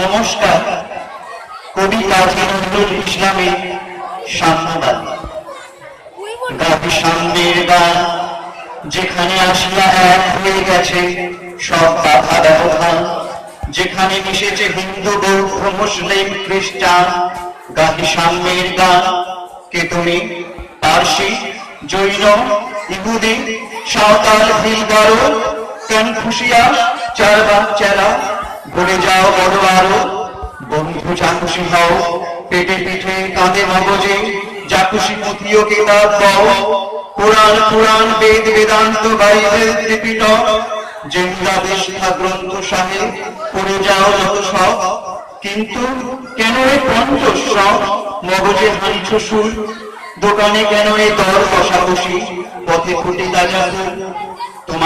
নমস্কার, কবি কাজী নজরুল ইসলামের সাম্যবাদ। গাবি সামনের গান যেখানে আসিয়া এক হয়ে গেছে সব বাধা ব্যবধান। যেখানে মিশেছে হিন্দু, বৌদ্ধ, মুসলিম, খ্রিস্টান গাহি সামনের গান। কে তুমি? পার্সি, জৈন, ইহুদি, সাঁওতাল ভিলগারো কনফুসিয়া চার বাচ্চারা ভরে যাও বড় আরও বন্ধু চাকুশি হও পেটে পিঠে কাঁধে মগজে জাকুশি পুঁথিও কেতাব দাও। কোরআন পুরাণ বেদ, বেদান্ত, বাইবেল, ত্রিপিটক গ্রন্থ সাহেব যাও যত সব। কিন্তু কেন এই পঞ্চস্ব মগজে হাঁড়িছ সুর। দোকানে কেন এই দর কষাকষি পথে ফুটে তাজা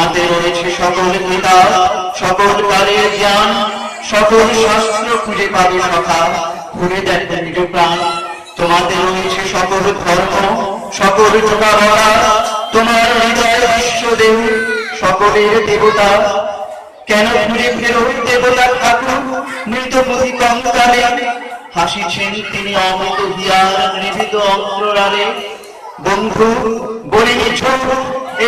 তোমাদের রয়েছে সকল কিতাব, সকল কালের জ্ঞান, সকল শাস্ত্র খুঁজে পাবে সখা। ঘুরে দেখবে নিজ প্রাণ। তোমাদের রয়েছে সকল ধর্ম, সকল যোগাবরা তোমার হৃদয় বিশ্বদেব সকলের দেবতা। কেন ঘুরে ফেরো দেবতা ঠাকুর, মৃত মুখী কঙ্কালে? হাসিছেন তিনি অমৃত হিয়ার, নিভৃত অন্তরালে বন্ধু বলিছ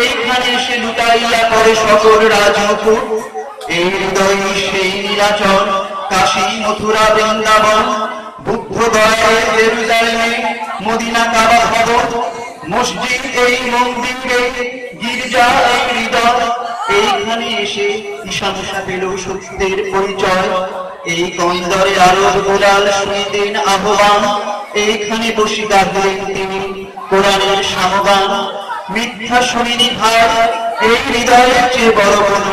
এইখানে সে লুটাইয়া করে সকল রাজমুকুট এই হৃদয় সেই নীলাচল, কাশী, মথুরা, বৃন্দাবন, বুদ্ধ জেরুজালেমে, মদিনা কাবা ভবন, মসজিদ, এই মন্দিরে, গির্জা, এই হৃদয়। এইখানে এসে ঈশানসা পেল সত্যের পরিচয়। এই কন্দরে আরব গোলাল শুনিতেন আহ্বান। এইখানে বসিকা হলেন তিনি কোরআনের সামগান। মিথ্যা শুনিনি ভাই। এই হৃদয়ের চেয়ে বড় বড়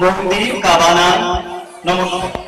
মন্দির কাবানা নমস্কার।